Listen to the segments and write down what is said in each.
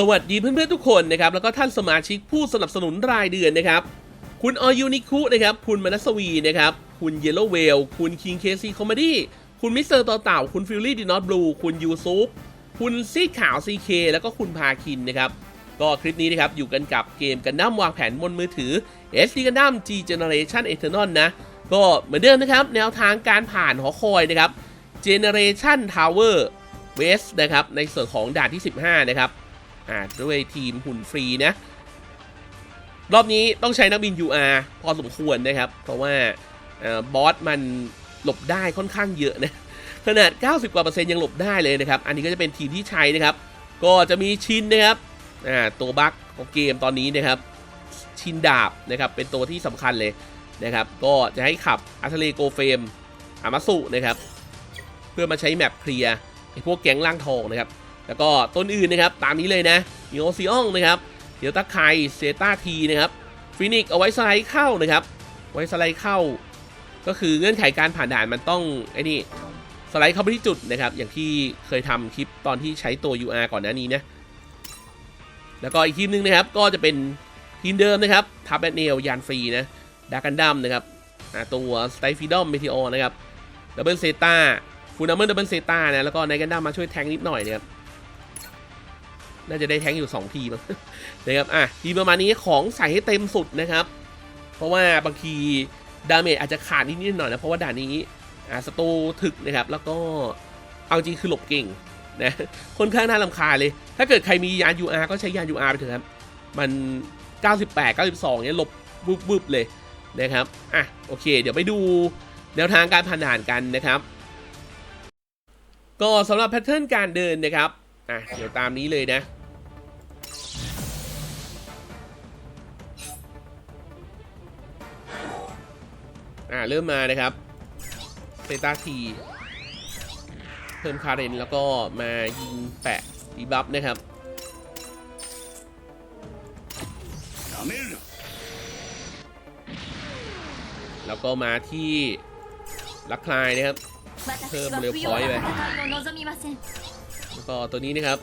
สวัสดีเพื่อนๆทุกคนนะครับแล้วก็ท่านสมาชิกผู้สนับสนุนรายเดือนนะครับ คุณออยูนิคุนะครับคุณมนัสวีนะครับคุณเยลโลเวลคุณคิงเคซีคอมเมดี้คุณมิสเตอร์ต่อเต่าคุณฟิลลี่ดีนอตบลูคุณยูซุปคุณซีขาวซีเคแล้วก็คุณพาคินนะครับก็คลิปนี้นะครับอยู่กันกับเกมกันดั้มวางแผนบนมือถือ SD กันดั้ม G Generation Eternal นะก็เหมือนเดิมนะครับแนวทางการผ่านหอคอยนะครับ Generation Tower West นะครับในส่วนของด่านที่ 15 นะครับ อ่าด้วยทีมหุ่นฟรีนะรอบนี้ต้องใช้นักบิน UR พอสมควรนะครับ เพราะว่าออบอสมันหลบได้ค่อนข้างเยอะนะขนาด 90กว่าเปอร์เซ็นต์ยังหลบได้เลยนะครับ อันนี้ก็จะเป็นทีมที่ใช้นะครับ ก็จะมีชินนะครับอ่าตัวบั๊กของเกมตอนนี้นะครับ ชินดาบนะครับเป็นตัวที่สำคัญเลยนะครับ ก็จะให้ขับอัตเลโกเฟมอามาสุนะครับ เพื่อมาใช้แมปเคลียร์ไอ้พวกแก๊งล่างทองนะครับ แล้วก็ต้นอื่นนะครับ ตามนี้เลยนะมีโอซิอองนะครับเดี๋ยวตะไคเซต้าทีนะครับฟินิกเอาไว้สไลด์เข้านะครับ ไว้สไลด์เข้า ก็คือเงื่อนไขการผ่านด่านมันต้องไอ้นี่สไลด์เข้าไปที่จุดนะครับ อย่างที่เคยทำคลิปตอนที่ใช้ตัว UR ก่อนหน้านี้นะ แล้วก็อีกทีมหนึงนะครับ ก็จะเป็นทีมเดิมนะครับทับแบทเนลยานฟรีนะดากันดัมนะครับตัวสไตฟิดอมเมทิออนะครับดับเบิลเซต้าฟูนัมเมอร์ดับเบิลเซต้านะแล้วก็ไนกันดัมมาช่วยแทงนิดหน่อยนะครับ น่าจะได้แทงอยู่ 2 ทีมั้งนะครับอะทีประมาณนี้ของใส่ให้เต็มสุดนะครับ เพราะว่าบางทีดาเมจอาจจะขาดนิดๆหน่อยนะเพราะว่าด่านนี้อ่าสตูถึกนะครับ แล้วก็เอาจริงคือหลบเก่งนะค่อนข้างน่าลำคาเลย ถ้าเกิดใครมียาน UR ก็ใช้ยาน UR ไปเถอะครับ มัน 98 92เนี่ยหลบวืบๆเลยนะครับอะโอเค เดี๋ยวไปดูแนวทางการผ่านด่านกันนะครับก็สำหรับแพทเทิร์นการเดินนะครับ อะ เดี๋ยวตามนี้เลยนะ อ่าเริ่มมานะครับเซตาทีเพิ่มคาเรนแล้วก็มายิงแปะดีบัฟนะครับแล้วก็มาที่ลักคลายนะครับ เพิ่มเร็วพอยไปแล้วก็ตัวนี้นะครับ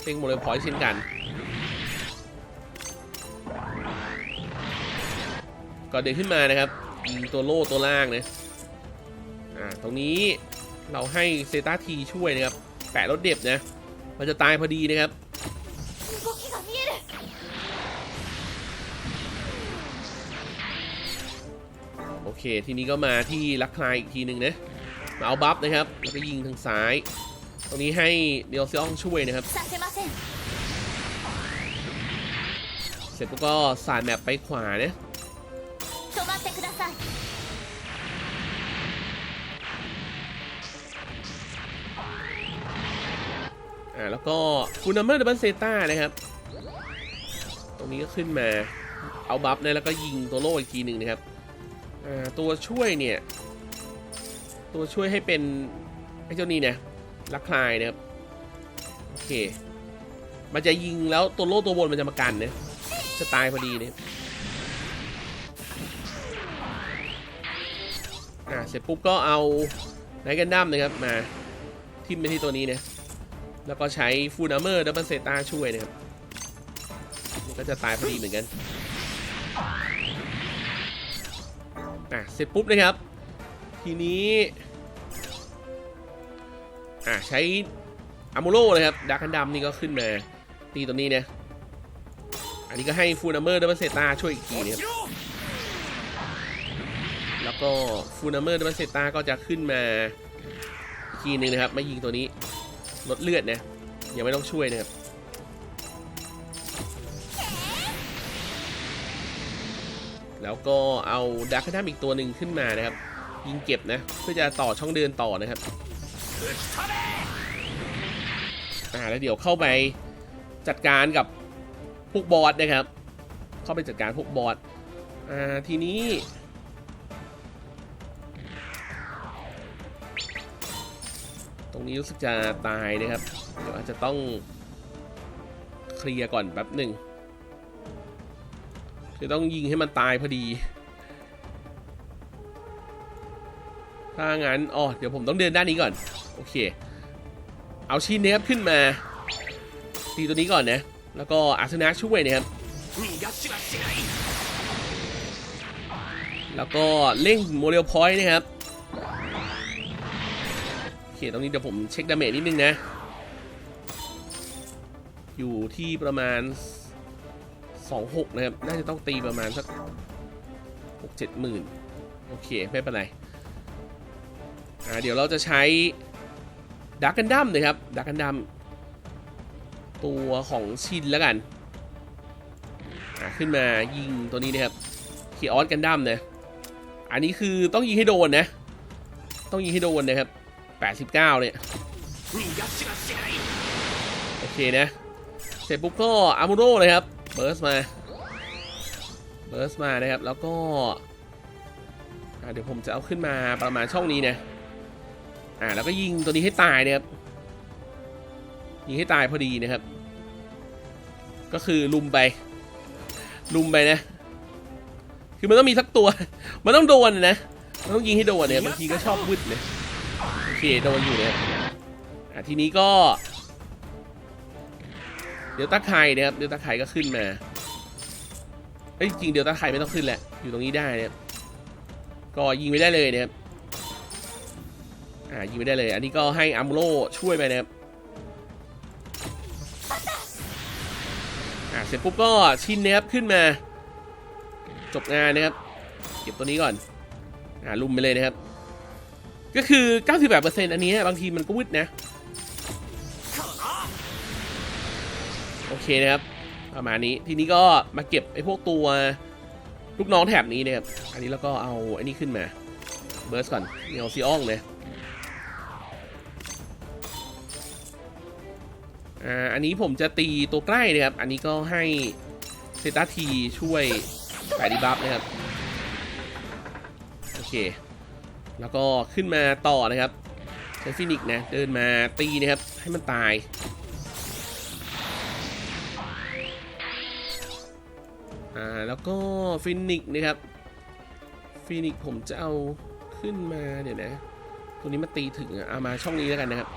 เพิ่มเร็วพอยเช่นกัน ก็เดินขึ้นมานะครับ ตัวโล่ตัวล่างนะอ่าตรงนี้เราให้เซตาทีช่วยนะครับ แปะรถเด็บนะ มันจะตายพอดีนะครับโอเค ทีนี้ก็มาที่ลักคลายอีกทีหนึ่งนะมาเอาบัฟนะครับ แล้วก็ยิงทางซ้าย ตรงนี้ให้เดลเซียงช่วยนะครับ เสร็จแล้วก็สาดแมปไปขวานะ อ่าแล้วก็ฟูนัมเมอร์ดับเบิลเซต้านะครับ ตรงนี้ก็ขึ้นมาเอาบัฟนะแล้วก็ยิงตัวโล่อีกทีหนึ่งนะครับอ่าตัวช่วยเนี่ย ตัวช่วยให้เป็นไอ้เจ้านี่นะลักคลายนะครับโอเค มันจะยิงแล้วตัวโล่ตัวบนมันจะมากันนะจะตายพอดีเนี่ยอ่าเสร็จปุ๊บก็เอาไนกันดั้มนะครับมาทิมไปที่ตัวนี้นะ แล้วก็ใช้ฟูนาเมอร์ดับเบิลเซตาช่วยนะครับมันก็จะตายพอดีเหมือนกันอะเสร็จปุ๊บนะครับ ทีนี้อะใช้อามูโรนะครับดาร์คันดัมนี่ก็ขึ้นมาตีตัวนี้เนะอันนี้ก็ให้ฟูนาเมอร์ดับเบิลเซตาช่วยอีกทีนะครับแล้วก็ฟูนาเมอร์ดับเบิลเซตาก็จะขึ้นมาทีนึงนะครับมายิงตัวนี้ ลดเลือดนะยังไม่ต้องช่วยนะครับแล้วก็เอาดาร์คดัมอีกตัวหนึ่งขึ้นมานะครับ ยิงเก็บนะ เพื่อจะต่อช่องเดินต่อนะครับอ่าแล้วเดี๋ยวเข้าไปจัดการกับพวกบอสนะครับ เข้าไปจัดการพวกบอสอ่าทีนี้ รงนี้รู้สึกจะตายนะครับเดี๋ยวอาจจะต้องเคลียร์ก่อนแป๊บหนึ่งคือต้องยิงให้มันตายพอดี ถ้างั้นอ๋อเดี๋ยวผมต้องเดินด้านนี้ก่อน โอเค เอาชีเนฟขึ้นมาตีตัวนี้ก่อนนะ แล้วก็อาชนะช่วยนะครับ แล้วก็เล่งโมเดลพอยต์นะครับ เคตรงนี้เดี๋ยวผมเช็คดาเมจนิดนึงนะ อยู่ที่ประมาณ 26 นะครับ น่าจะต้องตีประมาณสัก 6 7หมื่นโอเค ไม่เป็นไร อ่า เดี๋ยวเราจะใช้ดักกันดัมนะครับดักกันดัมตัวของชินแล้วกัน ขึ้นมายิงตัวนี้นะครับคีออสกันดัมนะ อันนี้คือต้องยิงให้โดนนะ ต้องยิงให้โดนนะครับ 89 เนี่ย โอเคนะ เสร็จปุ๊บก็อามูโรเลยครับ เบิร์สมา เบิร์สมานะครับ แล้วก็ เดี๋ยวผมจะเอาขึ้นมาประมาณช่องนี้นะ อ่า แล้วก็ยิงตัวนี้ให้ตายนะครับ ยิงให้ตายพอดีนะครับ ก็คือลุมไป ลุมไปนะ คือมันต้องมีสักตัว มันต้องโดนนะมันต้องยิงให้โดนเนี่ยบางทีก็ชอบวึดเนี่ย เคโดนอยู่เนี่ยอะทีนี้ก็ เดี๋ยวตาไข่นะครับเดี๋ยวตาไข่ก็ขึ้นมาเอ้ยจริงเดี๋ยวตาไข่ไม่ต้องขึ้นแหละอยู่ตรงนี้ได้นะครับก็ยิงไม่ได้เลยนะครับอ่ายิงไม่ได้เลย อันนี้ก็ให้อัมโรช่วยไปนะครับอ่าเสร็จปุ๊บก็ชินนะครับขึ้นมา จบงานนะครับ เก็บตัวนี้ก่อนอ่าลุมไปเลยนะครับ ก็คือ 98%อันนี้บางทีมันก็วึดนะ โอเคนะครับ ประมาณนี้ ทีนี้ก็มาเก็บไอ้พวกตัวลูกน้องแถบนี้นะครับ อันนี้แล้วก็เอาไอ้นี่ขึ้นมา เบิร์สก่อนเนลซีอองเลย อ่า อันนี้ผมจะตีตัวใกล้นะครับ อันนี้ก็ให้เซตาทีช่วยสายดีบัฟนะครับ โอเค แล้วก็ขึ้นมาต่อนะครับใช้ฟินิกส์นะเดินมาตีนะครับให้มันตายอ่าแล้วก็ฟินิกส์นะครับฟินิกส์ผมจะเอาขึ้นมาเดี๋ยวนะตัวนี้มาตีถึงอเอามาช่องนี้แล้วกันนะครับ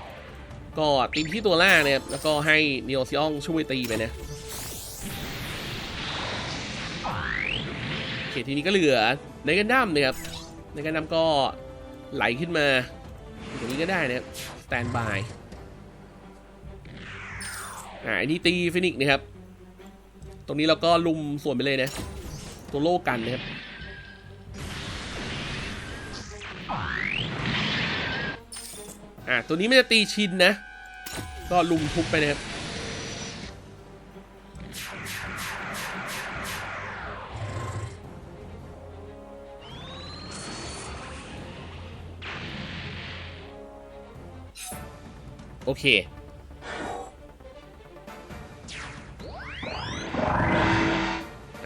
ก็ตีที่ตัวล่างนะครับแล้วก็ให้เนโอซิอองช่วยตีไปนะโอเคทีนี้ก็เหลือในกันดั้มนะครับในกันดั้มก็ ไหลขึ้นมาตรงนี้ก็ได้นะครับสแตนบายอ่าอันนี้ตีฟินิกส์นะครับ ตรงนี้เราก็ลุมส่วนไปเลยนะ ตัวโล่กันนะครับอ่าตัวนี้ไม่จะตีชินนะ ก็ลุมทุบไปนะครับ โอเค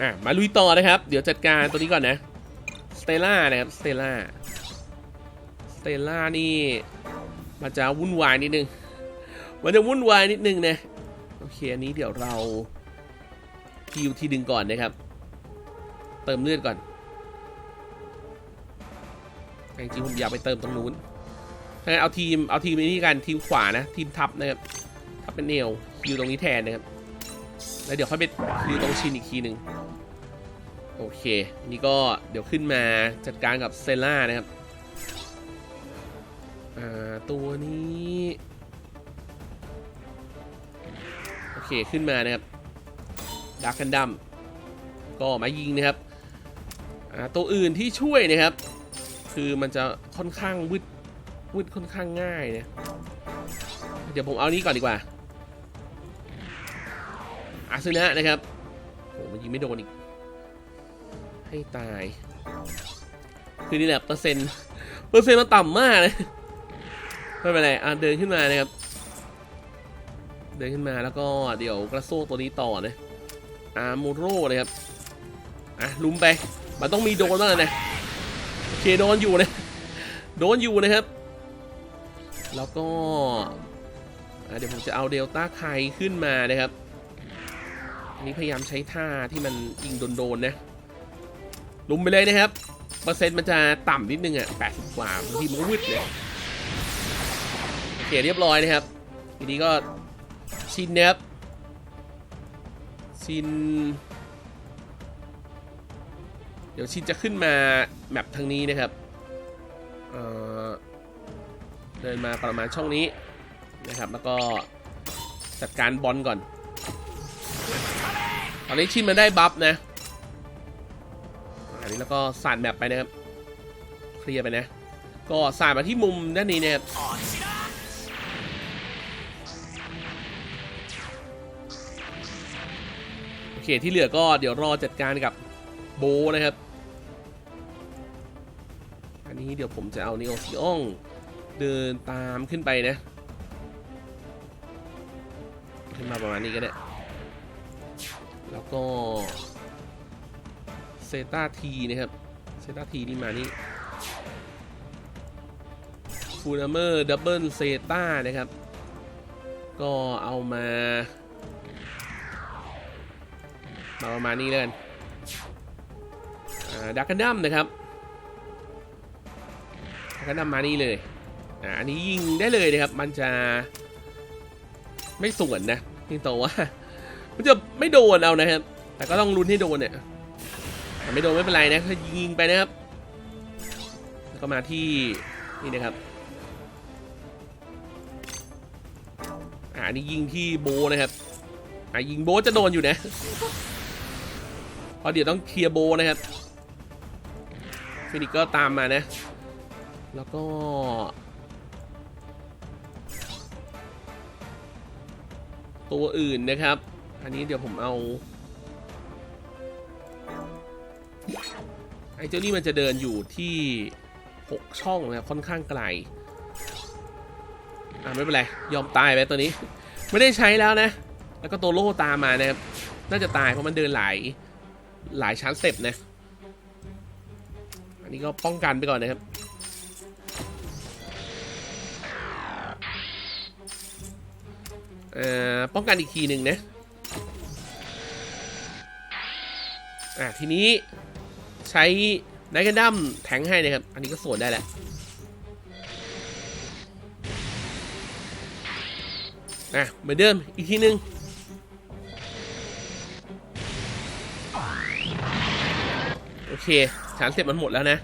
อะ มาลุยต่อนะครับ เดี๋ยวจัดการตัวนี้ก่อนนะ สเตล่านะครับ สเตล่า สเตล่านี่ มันจะวุ่นวายนิดนึง มันจะวุ่นวายนิดนึงนะ โอเค อันนี้เดี๋ยวเราฮิวทีดึงก่อนนะครับ เติมเลือดก่อนจริงๆผมอยากไปเติมตรงนู้น งั้นเอาทีมเอาทีมนี้กันทีมขวานะ ทีมทับนะครับทับเป็นเนวฮิวตรงนี้แทนนะครับแล้วเดี๋ยวค่อยไปฮิวตรงชินอีกทีหนึ่งโอเค นี่ก็เดี๋ยวขึ้นมาจัดการกับเซล่านะครับตัวนี้โอเคขึ้นมานะครับดักกันดัมก็มายิงนะครับตัวอื่นที่ช่วยนะครับ คือมันจะค่อนข้างวืด วืดค่อนข้างง่ายนะเดี๋ยวผมเอานี้ก่อนดีกว่าอาซึนะนะครับโหมันยิงไม่โดนอีก ให้ตาย คือนี่แหละเปอร์เซ็นต์เปอร์เซ็นต์มันต่ำมากเลยไม่เป็นไรอะเดินขึ้นมานะครับ เดินขึ้นมาแล้วก็เดี๋ยวกระโซกตัวนี้ต่อนะอาร์มูโร่นะครับอะลุมไป มันต้องมีโดนบ้างนะโอเคโดนอยู่นะ โดนอยู่นะครับ แล้วก็เดี๋ยวผมจะเอาเดลต้าไคขึ้นมานะครับ อันนี้พยายามใช้ท่าที่มันยิงโดนๆนะ ลุมไปเลยนะครับ เปอร์เซ็นต์มันจะต่ำนิดนึงอะ80กว่าบางทีมันก็วืดเลยโอเคเรียบร้อยนะครับ ทีนี้ก็ชินนะครับ ชิน เดี๋ยวชินจะขึ้นมาแมปทางนี้นะครับ เอ่อ เดินมาประมาณช่องนี้นะครับ แล้วก็จัดการบอลก่อน ตอนนี้ชินมันได้บัฟนะ อันนี้แล้วก็สานแบบไปนะครับ เคลียร์ไปนะ ก็สานมาที่มุมด้านนี้เนี่ยโอเคที่เหลือก็เดี๋ยวรอจัดการกับโบนะครับ อันนี้เดี๋ยวผมจะเอานิโอซิอง เดินตามขึ้นไปนะ ขึ้นมาประมาณนี้ก็ได้ แล้วก็เซตาทีนะครับ เซตาทีนี่มานี่ฟูนเมอร์ดับเบิลเซตานะครับ ก็เอามา มาประมาณนี้แล้วกันดักกันดัมนะครับดักกันดัมมานี่เลย อันนี้ยิงได้เลยนะครับ มันจะไม่สวนนะนี่ตัวว่า มันจะไม่โดนเอานะครับ แต่ก็ต้องลุ้นให้โดนเนี่ยแต่ไม่โดนไม่เป็นไรนะถ้ายิงไปนะครับแล้วก็มาที่นี่นะครับอ่าอันนี้ยิงที่โบนะครับอ่ายิงโบจะโดนอยู่นะเพราะเดี๋ยวต้องเคลียร์โบนะครับฟินิกก็ตามมานะ แล้วก็ ตัวอื่นนะครับ อันนี้เดี๋ยวผมเอาไอ้เจ้านี่มันจะเดินอยู่ที่ 6 ช่องนะครับค่อนข้างไกล อ่าไม่เป็นไร ยอมตายไปตัวนี้ ไม่ได้ใช้แล้วนะ แล้วก็ตัวโล่ตามมานะครับ น่าจะตายเพราะมันเดินหลาย หลายชั้นสเต็ปนะ อันนี้ก็ป้องกันไปก่อนนะครับ เอ่อป้องกันอีกทีหนึ่งนะ อะทีนี้ใช้ไนกันดั้มแทงให้นะครับ อันนี้ก็สวนได้แหละอะเหมือนเดิมอีกทีหนึ่งโอเคฐานเสร็จมันหมดแล้วนะ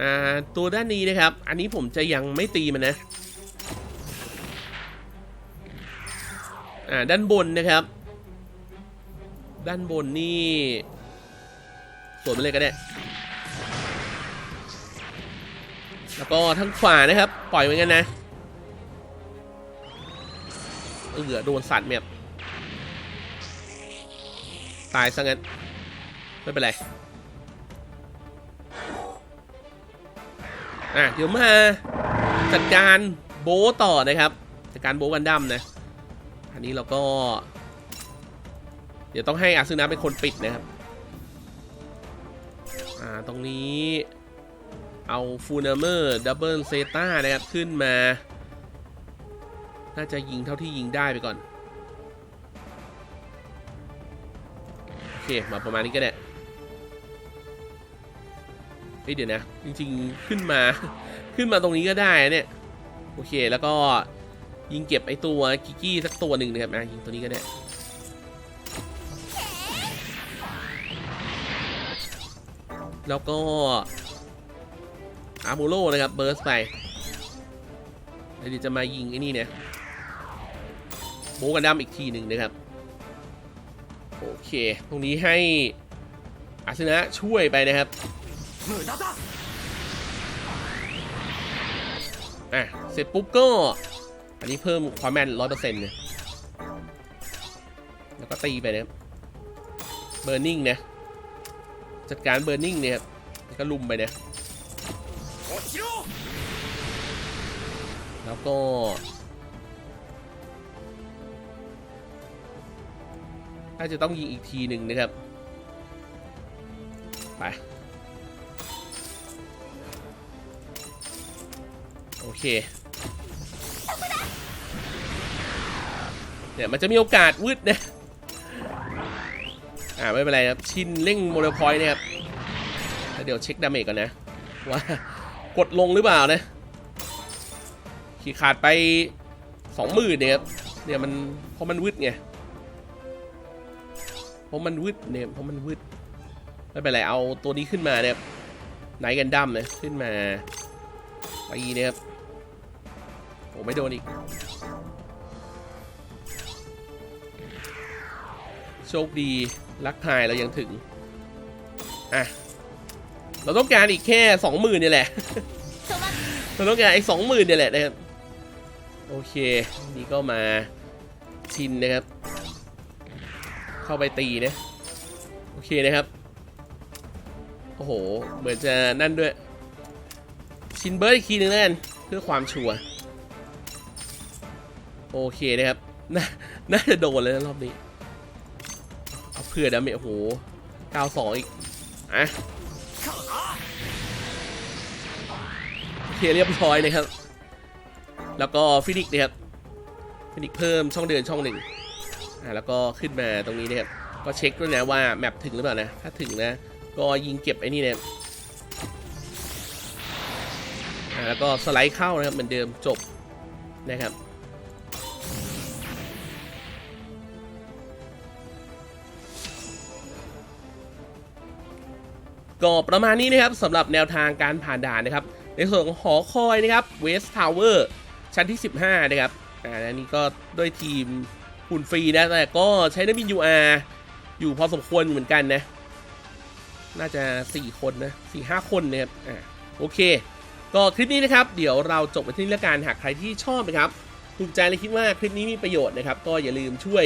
อ่า ตัวด้านนี้นะครับ อันนี้ผมจะยังไม่ตีมันนะ อ่าด้านบนนะครับ ด้านบนนี่สวนไปเลยก็ได้แล้วก็ทางขวานะครับ ปล่อยไว้กันนะเออโดนสัตว์แบบตายซะงั้น ไม่เป็นไร อะ เดี๋ยวมาจัดการโบต่อนะครับ จัดการโบกันดั้มนะ อันนี้เราก็ เดี๋ยวต้องให้อาซึนะเป็นคนปิดนะครับ อ่า ตรงนี้เอาฟูนเมอร์ดับเบิลเซตานะครับ ขึ้นมา น่าจะยิงเท่าที่ยิงได้ไปก่อน โอเค มาประมาณนี้ก็ได้เฮ้ยเดี๋ยวนะ จริง ๆ ขึ้นมา ขึ้นมาตรงนี้ก็ได้เนี่ย โอเค แล้วก็ ยิงเก็บไอตัวกิกี้สักตัวหนึ่งนะครับยิงตัวนี้ก็ได้แล้วก็อาร์มูโลนะครับเบิร์สไปเดี๋ยวจะมายิงไอ้นี่เนี่ยโบกันดัมอีกทีหนึ่งนะครับ โอเค ตรงนี้ให้อาชนะช่วยไปนะครับอะเสร็จปุ๊บก็ อันนี้เพิ่มความแม่นร้อยเปอร์เซ็นต์เนี่ยแล้วก็ตีไปนะเบอร์นิ่งนะจัดการเบอร์นิ่งเนี่ยครับแล้วก็ลุมไปนะแล้วก็น่าจะต้องยิงอีกทีหนึ่งนะครับ ไป โอเค เนี่ยมันจะมีโอกาสวืดนะอ่าไม่เป็นไรครับชินเร่งโมเดลพอยต์นะครับแล้วเดี๋ยวเช็คดาเมจก่อนนะว่ากดลงหรือเปล่านะขี่ขาดไปสองหมื่นเนี่ยครับเนี่ยมันเพราะมันวืดไงเพราะมันวืดเนี่ยเพราะมันวืดไม่เป็นไรเอาตัวนี้ขึ้นมาเนี่ยไนกันดั้มเนี่ยขึ้นมาตีเนี่ยครับโอ้ไม่โดนอีก โชคดีลักทายเรายังถึง อะ เราต้องการอีกแค่สองหมื่นเนี่ยแหละ เราต้องการอีกสองหมื่นเนี่ยแหละนะครับ โอเค นี่ก็มาชินนะครับ เข้าไปตีนะ โอเคนะครับ โอ้โห เหมือนจะนั่นด้วย ชินเบิร์ดอีกทีนึงแล้วกันเพื่อความชัวโอเคนะครับ น่าจะโดนเลยนะรอบนี้ เอาเพื่อดาเมจโห92 อีก อะโอเคเรียบร้อยนะครับ แล้วก็ฟินิกส์นะครับฟินิกส์เพิ่มช่องเดินช่องหนึ่งอ่าแล้วก็ขึ้นมาตรงนี้นะครับ ก็เช็คด้วยนะว่าแมปถึงหรือเปล่านะ ถ้าถึงนะ ก็ยิงเก็บไอ้นี่นะครับอ่าแล้วก็สไลด์เข้านะครับเหมือนเดิมจบนะครับ ก็ประมาณนี้นะครับสำหรับแนวทางการผ่านด่านนะครับ ในส่วนของหอคอยนะครับเวสทาวเวอร์ชั้นที่ 15 นะครับอ่าอันนี้ก็ด้วยทีมหุ่นฟรีนะ แต่ก็ใช้นักบิน UR อยู่พอสมควรเหมือนกันนะ น่าจะ 4 คนนะ4 5 คนนะครับอ่าโอเค ก็คลิปนี้นะครับ เดี๋ยวเราจบไปที่นี่แล้วกันหากใครที่ชอบนะครับถูกใจและคิดว่าคลิปนี้มีประโยชน์นะครับ ก็อย่าลืมช่วย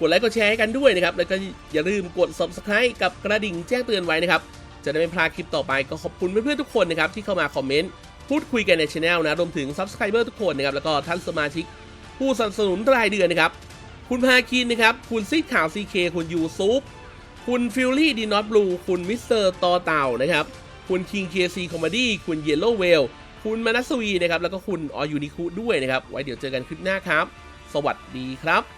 กดไลค์กดแชร์ให้กันด้วยนะครับ แล้วก็อย่าลืมกด subscribe กับกระดิ่งแจ้งเตือนไว้นะครับ จะได้ไม่พลาดคลิปต่อไปก็ขอบคุณเพื่อนๆทุกคนนะครับที่เข้ามาคอมเมนต์พูดคุยกันในช anel นะรวมถึง subscriber ทุกคนนะครับแล้วก็ท่านสมาชิก ผู้สนับสนุนรายเดือนนะครับคุณพาคินนะครับคุณซีข่าว CK คุณยูซุปคุณฟิลลี่ดีนอตบลูคุณมิสเตอร์ตอเต่านะครับคุณคิงเคซีคอมดี้คุณเยลโลเวลคุณมานัสวีนะครับแล้วก็คุณออยูนิคุด้วยนะครับไว้เดี๋ยวเจอกันคลิปหน้าครับ สวัสดีครับ